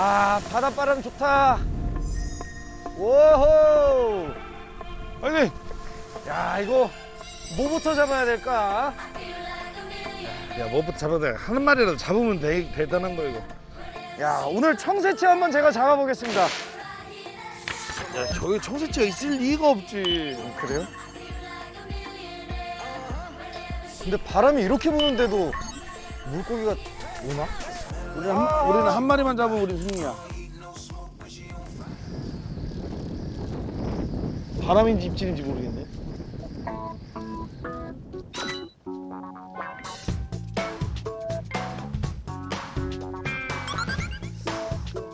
아 바닷바람 좋다 오호 아니 야 이거 뭐부터 잡아야 될까 야 뭐부터 잡아야 돼? 한 마리라도 잡으면 되, 대단한 거 이거. 야 오늘 청새치 한번 제가 잡아보겠습니다 야 저기 청새치가 있을 리가 없지. 그래요? 근데 바람이 이렇게 부는데도 물고기가 오나? 우리 한, 우리는 한 마리만 잡으면 우리 승리야. 바람인지 입질인지 모르겠네.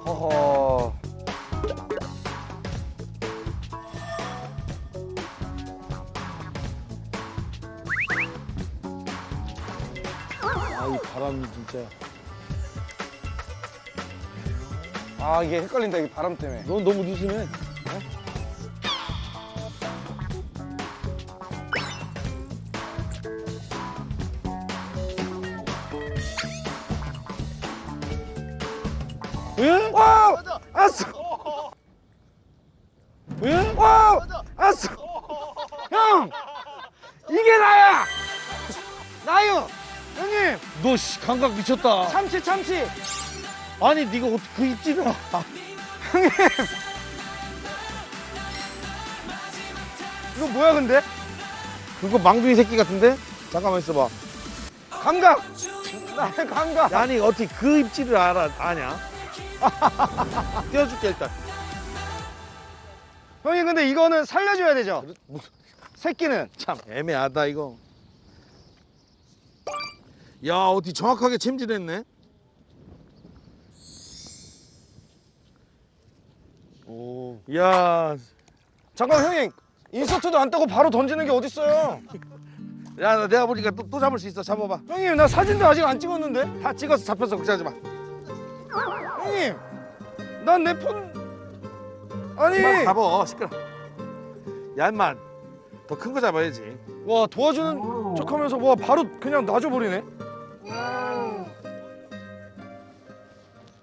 허허 아이 바람이 진짜. 아 이게 헷갈린다 이게 바람 때문에 넌 너무 느슨해. 예? 와우! 아싸! 왜? 와우! 아싸! 형! 이게 나야! 나요! 형님! 너 씨, 감각 미쳤다. 참치 참치! 아니 네가 어떻게 그 입질을? 형님! 이거 뭐야 근데? 그거 망둥이 새끼 같은데? 잠깐만 있어봐. 감각! 나의 감각! 아니 어떻게 그 입질을 알아 아냐? 띄워줄게 일단. 형님 근데 이거는 살려줘야 되죠? 새끼는 참 애매하다 이거. 야 어디 정확하게 챔질했네. 오. 야, 잠깐 형님 인서트도 안 따고 바로 던지는 게 어딨어요 야 나 내가 보니까 또, 또 잡을 수 있어. 잡아봐. 형님 나 사진도 아직 안 찍었는데 다 찍어서 잡혔어 걱정하지 마. 형님 난 내 폰 아니 그만 잡어 시끄러. 야 임마 더 큰 거 잡아야지. 와 도와주는 척하면서 와 바로 그냥 놔줘버리네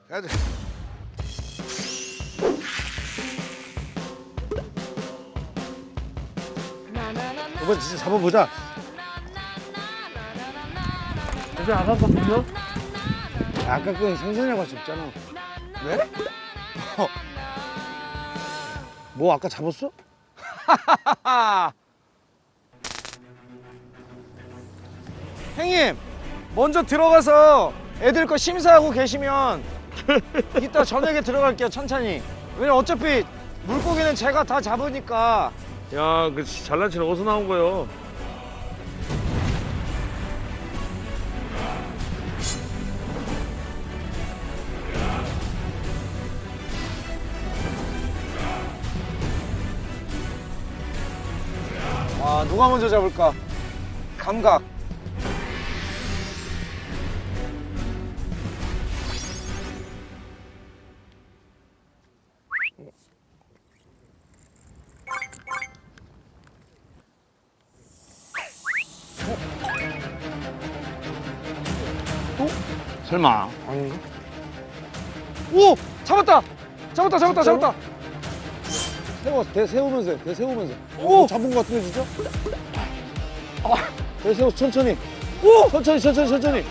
가자. 이번 진짜 잡아보자. 이제 안 왔거든요 아까 그건 생선이라고 할 수 없잖아. 왜? 뭐 아까 잡았어? 형님 먼저 들어가서 애들 거 심사하고 계시면 이따 저녁에 들어갈게요 천천히 왜냐면 어차피 물고기는 제가 다 잡으니까 야, 그 잘난 체는 어디서 나온 거요? 아 누가 먼저 잡을까 감각 설마. 아닌가? 오! 잡았다! 잡았다 잡았다 잡았다 세워, 대 세우면서, 해, 대 세우면서. 오! 오, 잡은 거 같은데 진짜? 대 세워 천천히. 오! 천천히, 천천히, 천천히.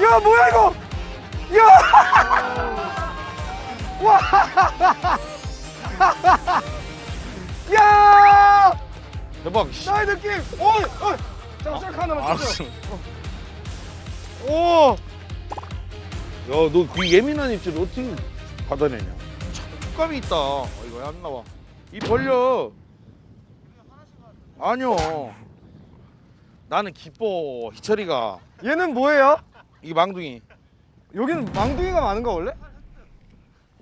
야 뭐야 이거 야 와! 야! 대박. 씨. 나의 느낌! 어이! 어이! 잠깐 셀카 하나만 알았어. 오! 야, 너 그 예민한 입질을 어떻게 받아내냐? 촉감이 있다. 어, 이거 왜안 나와? 이 벌려. 아니요. 나는 기뻐. 희철이가 얘는 뭐예요? 이 망둥이. 여기는 망둥이가 많은가 원래?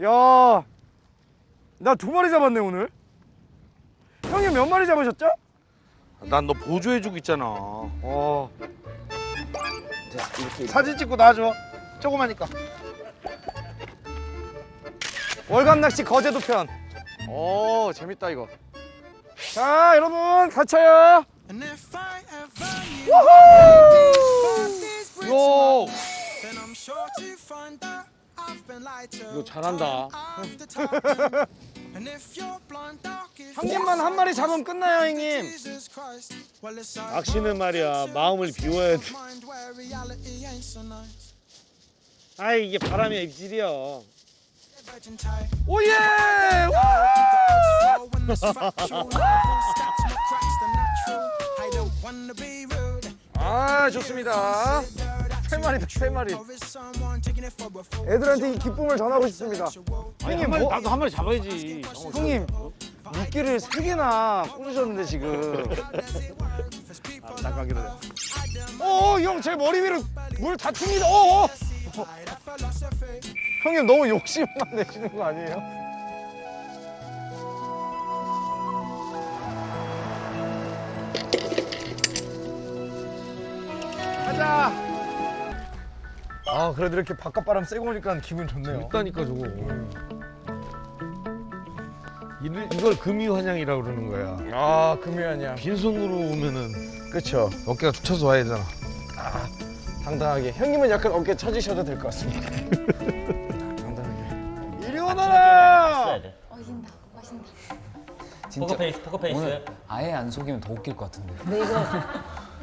야, 나 두 마리 잡았네 오늘. 형님 몇 마리 잡으셨죠? 난 너 보조해주고 있잖아. 어. 사진 찍고 놔줘. 조그마니까. 월간 낚시 거제도 편. 오, 재밌다 이거. 자, 여러분 these bricks, 요. 이거 잘한다. 형님만 한 마리 잡으면 끝나요 형님. 낚시는 말이야. 마음을 비워야 돼. 아 이게 바람의 입질이야. 오예! 아 좋습니다 세 마리다 세 마리 애들한테 이 기쁨을 전하고 싶습니다 아니 형님 한 마리 뭐- 나도 한 마리 잡아야지. 형님 미끼를 세 개나 꽂으셨는데 지금 아, 잠깐 기다려. 어형 제 머리 위로 물다 튑니다 어, 어. 형님 너무 욕심만 내시는 거 아니에요? 아 그래도 이렇게 바깥 바람 쐬고 오니까 기분 좋네요 있다니까 저거. 이를, 이걸 금이환영이라고 그러는 거야. 아 금요일이야 빈손으로 오면은 그쵸 어깨가 쳐서 와야 되잖아. 당당하게 형님은 약간 어깨 처지셔도 될 것 같습니다 포커 페이스, 포커 페이스. 오늘 아예 안 속이면 더 웃길 것 같은데. 근데 이거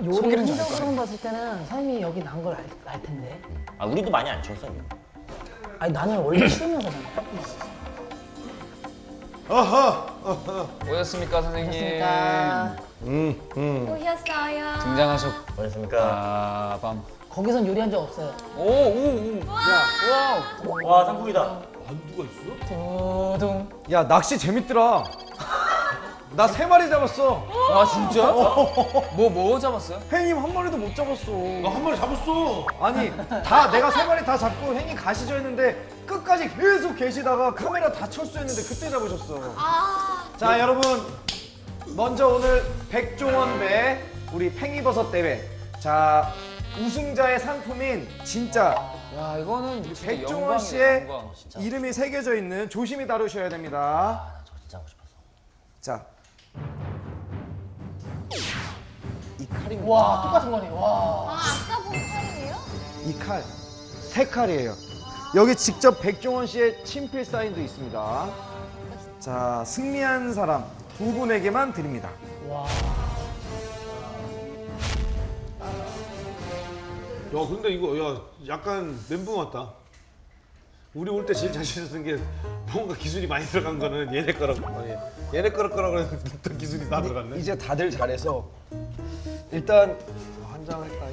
요리 흔적으로 봤을 때는 사장님이 여기 난걸알 텐데. 아 우리도 많이 안 쳤어. 이거. 아니 나는 원래 치우면서잖아. 오셨습니까 선생님? 그러니까 오셨어요. 등장하셨. 뭐였습니까? 아 밤. 거기선 요리한 적 없어요. 오 오 오. 와 상품이다. 두둥. 야 낚시 재밌더라 나 세 마리 잡았어 아 진짜? 뭐 뭐 잡았어요? 형님 한 마리도 못 잡았어 한 마리 잡았어. 아니 다 내가 세 마리 다 잡고 형님 가시죠 했는데 끝까지 계속 계시다가 카메라 다 철수했는데 그때 잡으셨어 아, 자 여러분 먼저 오늘 백종원 배 우리 팽이버섯 대회 자 우승자의 상품인 진짜 야 이거는 진짜 백종원 영광이에요, 씨의 영광. 진짜. 이름이 새겨져 있는 조심히 다루셔야 됩니다 저거 진짜 하고 싶었어. 자 칼입니다 와 똑같은 거네. 와. 아 아까 본 사람이에요? 이 칼, 세 칼이에요. 여기 직접 백종원 씨의 친필 사인도 있습니다. 자, 승리한 사람 두 분에게만 드립니다. 와. 야 근데 이거 야 약간 멘붕 왔다. 우리 올 때 제일 자신 있었던 게 뭔가 기술이 많이 들어간 거는 얘네 거라고 아니 얘네 거라 거라고 했는데 기술이 다 들어갔네. 이제 다들 잘해서 일단 한장 했다.